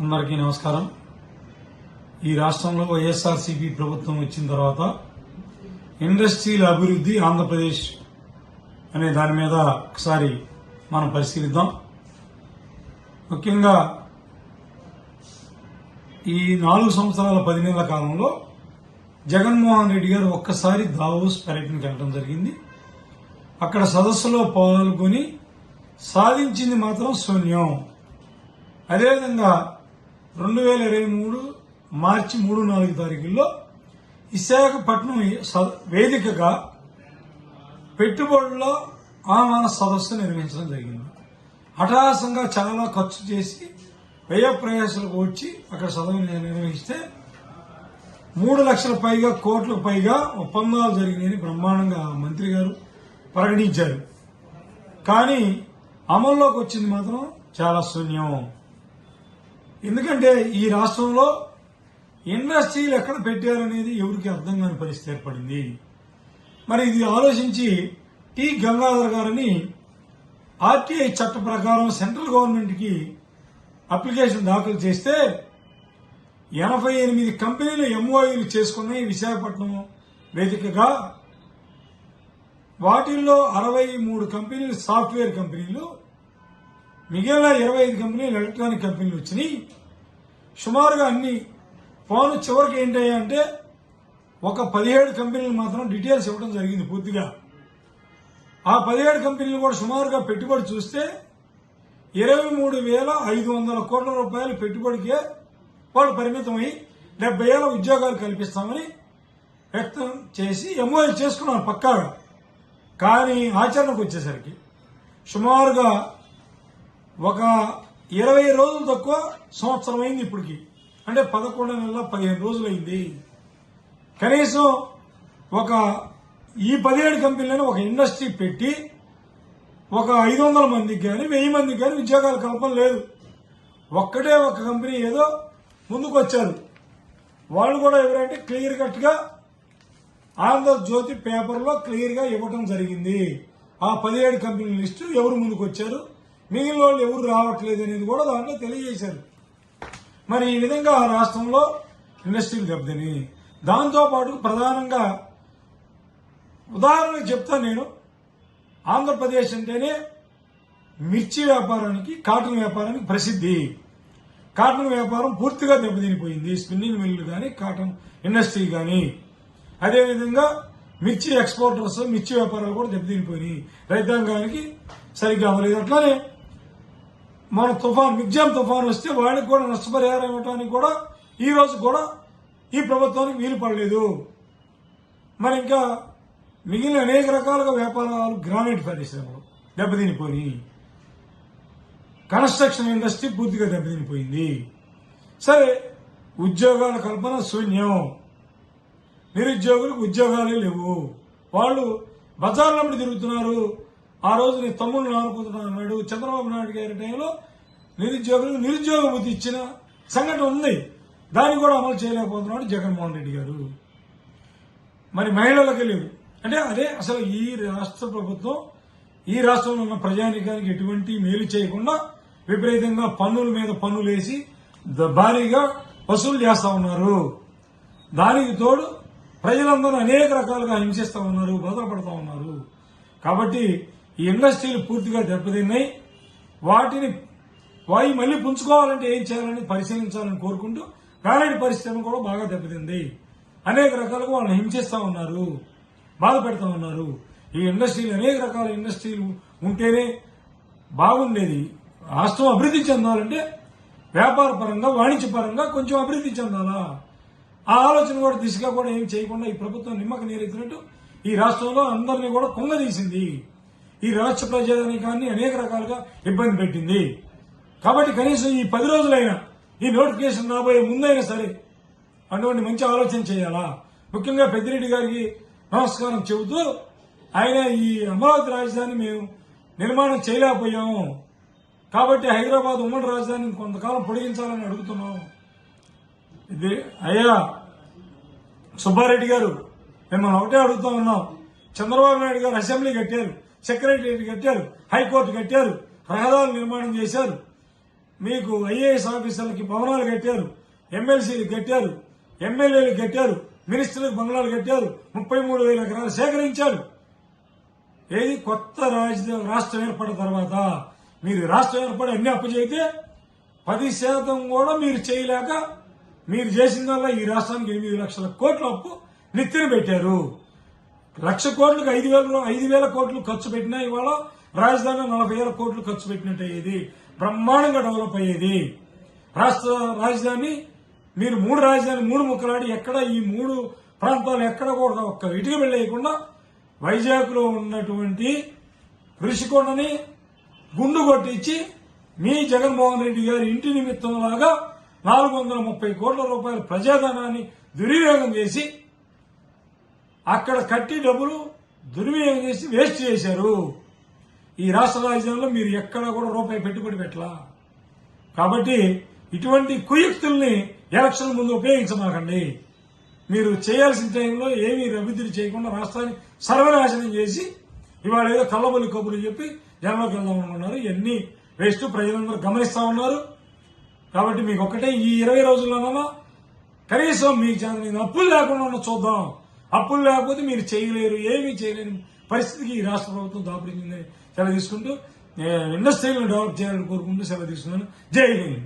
అందరికీ నమస్కారం. ఈ రాష్ట్రంలో వైఎస్ఆర్సీపీ ప్రభుత్వం వచ్చిన తర్వాత ఇండస్ట్రీల అభివృద్ధి ఆంధ్రప్రదేశ్ అనే దాని మీద ఒకసారి మనం పరిశీలిద్దాం. ముఖ్యంగా ఈ నాలుగు సంవత్సరాల పది నెలల కాలంలో జగన్మోహన్ రెడ్డి గారు ఒక్కసారి దావోస్ పర్యటనకి వెళ్ళడం జరిగింది. అక్కడ సదస్సులో పాల్గొని సాధించింది మాత్రం శూన్యం. అదేవిధంగా రెండు వేల ఇరవై మూడు మార్చి మూడు నాలుగు తారీఖుల్లో విశాఖపట్నం వేదికగా పెట్టుబడుల ఆహ్వాన సదస్సు నిర్వహించడం జరిగింది. హఠాసంగా చాలా ఖర్చు చేసి వ్యయ ప్రయాసాలకు వచ్చి అక్కడ సదస్సు నిర్వహిస్తే మూడు లక్షల పైగా కోట్లకు పైగా ఒప్పందాలు జరిగినాయని బ్రహ్మాండంగా మంత్రి గారు ప్రకటించారు. కానీ అమల్లోకి వచ్చింది మాత్రం చాలా శూన్యం. ఎందుకంటే ఈ రాష్ట్రంలో ఇండస్ట్రీలు ఎక్కడ పెట్టారనేది ఎవరికి అర్థం కాని పరిస్థితి ఏర్పడింది. మరి ఇది ఆలోచించి టి. గంగాధర్ గారిని ఆర్టీఐ చట్ట ప్రకారం సెంట్రల్ గవర్నమెంట్కి అప్లికేషన్ దాఖలు చేస్తే ఎనభై ఎనిమిది కంపెనీలు ఎంఓయూలు చేసుకున్నాయి విశాఖపట్నం వేదికగా. వాటిల్లో అరవై మూడు కంపెనీలు సాఫ్ట్వేర్ కంపెనీలు మిగిలిన ఇరవై ఐదు కంపెనీలు ఎలక్ట్రానిక్ కంపెనీలు వచ్చినాయి. సుమారుగా అన్ని ఫోన్ చివరికి ఏంటంటే అంటే ఒక పదిహేడు కంపెనీలు మాత్రం డీటెయిల్స్ ఇవ్వడం జరిగింది పూర్తిగా. ఆ పదిహేడు కంపెనీలు కూడా సుమారుగా పెట్టుబడి చూస్తే ఇరవై మూడు వేల ఐదు వందల కోట్ల రూపాయలు పెట్టుబడికే వాళ్ళు పరిమితమై డెబ్బై ఏళ్ళ ఉద్యోగాలు కల్పిస్తామని వ్యక్తం చేసి ఎంఓఐ చేసుకున్నారు పక్కాగా. కానీ ఆచరణకు వచ్చేసరికి సుమారుగా ఒక ఇరవై రోజులు తక్కువ సంవత్సరం అయింది ఇప్పటికి. అంటే పదకొండు నెలల పదిహేను రోజులు అయింది. కనీసం ఒక ఈ పదిహేడు కంపెనీలను ఒక ఇండస్ట్రీ పెట్టి ఒక ఐదు వందల మందికి కానీ వెయ్యి మందికి కానీ ఉద్యోగాలు కల్పన లేదు. ఒక్కటే ఒక కంపెనీ ఏదో ముందుకు వచ్చారు వాళ్ళు కూడా ఎవరంటే క్లియర్ కట్గా ఆంధ్రజ్యోతి పేపర్లో క్లియర్గా ఇవ్వటం జరిగింది. ఆ పదిహేడు కంపెనీల లిస్టు ఎవరు ముందుకు వచ్చారు మిగిలిన వాళ్ళు ఎవరు రావట్లేదు అనేది కూడా దాంట్లో తెలియజేశారు. మరి ఈ విధంగా ఆ రాష్ట్రంలో ఇండస్ట్రీలు దెబ్బతిని దాంతోపాటు ప్రధానంగా ఉదాహరణకు చెప్తా నేను. ఆంధ్రప్రదేశ్ అంటేనే మిర్చి వ్యాపారానికి కాటన్ వ్యాపారానికి ప్రసిద్ధి. కాటన్ వ్యాపారం పూర్తిగా దెబ్బతినిపోయింది. స్పిన్నింగ్ మిల్లు కానీ కాటన్ ఇండస్ట్రీ కానీ అదేవిధంగా మిర్చి ఎక్స్పోర్టర్స్ మిర్చి వ్యాపారాలు కూడా దెబ్బతినిపోయినాయి. రైతాంగానికి సరిగ్గా అవ్వలేదు. అట్లానే మన తుఫాన్ మిగ్జాం తుఫాన్ వస్తే వాళ్ళకి కూడా నష్టపరిహారం ఇవ్వడానికి కూడా ఈ రోజు కూడా ఈ ప్రభుత్వానికి వీలు పడలేదు. మరి ఇంకా మిగిలిన అనేక రకాలుగా వ్యాపారాలు గ్రానైట్ పరిశ్రమలు దెబ్బతినిపోయి కన్స్ట్రక్షన్ ఇండస్ట్రీ పూర్తిగా దెబ్బతినిపోయింది. సరే ఉద్యోగాల కల్పన శూన్యం. నిరుద్యోగులకు ఉద్యోగాలే లేవు. వాళ్ళు బజార్లమ్మడి తిరుగుతున్నారు. ఆ రోజు నీ తమ్ముడు ఆనుకుంటున్నాను అన్నాడు. చంద్రబాబు నాయుడు గారి టైంలో నిరుద్యోగులకు నిరుద్యోగ బుద్ధి ఇచ్చిన సంఘటన ఉంది. దాన్ని కూడా అమలు చేయలేకపోతున్నాడు జగన్మోహన్ రెడ్డి గారు. మరి మహిళలకు లేవు. అంటే అదే అసలు ఈ రాష్ట్ర ప్రభుత్వం ఈ రాష్ట్రంలో ఉన్న ప్రజానికానికి ఎటువంటి మేలు చేయకుండా విపరీతంగా పన్నుల మీద పన్నులు వేసి భారీగా వసూలు చేస్తా ఉన్నారు. దానికి తోడు ప్రజలందరూ అనేక రకాలుగా హింసిస్తూ ఉన్నారు బాధపడతా ఉన్నారు. కాబట్టి ఈ ఇండస్ట్రీలు పూర్తిగా దెబ్బతిన్నాయి. వాటిని వాయి మళ్ళీ పుంజుకోవాలంటే ఏం చేయాలని పరిశీలించాలని కోరుకుంటూ గ్రానైట్ పరిశ్రమ కూడా బాగా దెబ్బతింది. అనేక రకాలుగా వాళ్ళని హింసిస్తా ఉన్నారు బాధ పెడతా ఉన్నారు. ఈ ఇండస్ట్రీలు అనేక రకాల ఇండస్ట్రీలు ఉంటేనే బాగుండేది. రాష్ట్రం అభివృద్ధి చెందాలంటే వ్యాపార పరంగా వాణిజ్య పరంగా కొంచెం అభివృద్ధి చెందాలా? ఆ ఆలోచన కూడా దిశగా కూడా ఏం చేయకుండా ఈ ప్రభుత్వం నిమ్మక నీరెత్తినట్టు ఈ రాష్ట్రంలో అందరినీ కూడా కుంగదీసింది ఈ రాష్ట్ర ప్రజానికాన్ని అనేక రకాలుగా ఇబ్బంది పెట్టింది. కాబట్టి కనీసం ఈ పది రోజులైనా ఈ నోటిఫికేషన్ రాబోయే ముందైనా సరే అటువంటి మంచి ఆలోచన చేయాలా? ముఖ్యంగా పెద్దిరెడ్డి గారికి నమస్కారం చెబుతూ ఆయన ఈ అమరావతి రాజధాని మేము నిర్మాణం చేయలేకపోయాము. కాబట్టి హైదరాబాద్ ఉమ్మడి రాజధానిని కొంతకాలం పొడిగించాలని అడుగుతున్నాం ఇది అయ్యా సుబ్బారెడ్డి గారు మిమ్మల్ని ఒకటే అడుగుతా ఉన్నాం. చంద్రబాబు నాయుడు గారు అసెంబ్లీ కట్టారు సెక్రటరియట్ కట్టారు హైకోర్టు కట్టారు రహదారులు నిర్మాణం చేశారు. మీకు ఐఏఎస్ ఆఫీసర్లకి భవనాలు కట్టారు ఎమ్మెల్సీలు కట్టారు ఎమ్మెల్యేలు కట్టారు మినిస్టర్లకు బంగ్లాలు కట్టారు ముప్పై మూడు వేల ఎకరాలు సేకరించారు. ఏది కొత్త రాష్ట్రం ఏర్పడిన తర్వాత మీరు రాష్ట్రం ఏర్పడి అన్ని అప్పచెబితే పది శాతం కూడా మీరు చేయలేక మీరు చేసిందల్లా ఈ రాష్ట్రానికి ఎనిమిది లక్షల కోట్ల అప్పు నెత్తిన పెట్టారు. లక్ష కోట్లకు ఐదు వేల ఐదు వేల కోట్లు ఖర్చు పెట్టినా ఇవాళ రాజధాని నలభై వేల కోట్లు ఖర్చు పెట్టినట్టు అయ్యేది బ్రహ్మాండంగా డెవలప్ అయ్యేది. రాష్ట్ర రాజధాని మీరు మూడు రాజధాని మూడు ముక్కలాడి ఎక్కడ ఈ మూడు ప్రాంతాలు ఎక్కడ కూడా ఒక్క ఇటుక వెళ్ళేయకుండా వైజాగ్లో ఉన్నటువంటి ఋషికొండని గుండు కొట్టించి మీ జగన్మోహన్ రెడ్డి గారి ఇంటి నిమిత్తం లాగా నాలుగు వందల ముప్పై కోట్ల రూపాయల ప్రజాధనాన్ని దుర్వినియోగం చేసి అక్కడ కట్టి డబ్బులు దుర్వినియోగం చేసి వేస్ట్ చేశారు. ఈ రాష్ట్ర రాజధానిలో మీరు ఎక్కడ కూడా రూపాయి పెట్టుబడి పెట్టలా. కాబట్టి ఇటువంటి కుయుక్తుల్ని ఎలక్షన్ ముందు ఉపయోగించమాకండి. మీరు చేయాల్సిన టైంలో ఏమీ అభివృద్ధి చేయకుండా రాష్ట్రాన్ని సర్వనాశనం చేసి ఇవాళ ఏదో కళ్ళబొల్లి కబుర్లు చెప్పి జనంలోకి వెళ్దాం అనుకున్నారు ఇవన్నీ వేస్ట్. ప్రజలందరూ గమనిస్తా ఉన్నారు. కాబట్టి మీకు ఒక్కటే ఈ ఇరవై రోజుల్లోనైనా కనీసం మీకు చాలా అప్పులు లేకుండా చూద్దాం. అప్పులు లేకపోతే మీరు చేయలేరు ఏమీ చేయలేని పరిస్థితికి ఈ రాష్ట్ర ప్రభుత్వం దాపురించిందని సెలవు తీసుకుంటూ ఇండస్ట్రీలను డెవలప్ చేయాలని కోరుకుంటూ సెలవు తీసుకున్నాను. జై హింద్.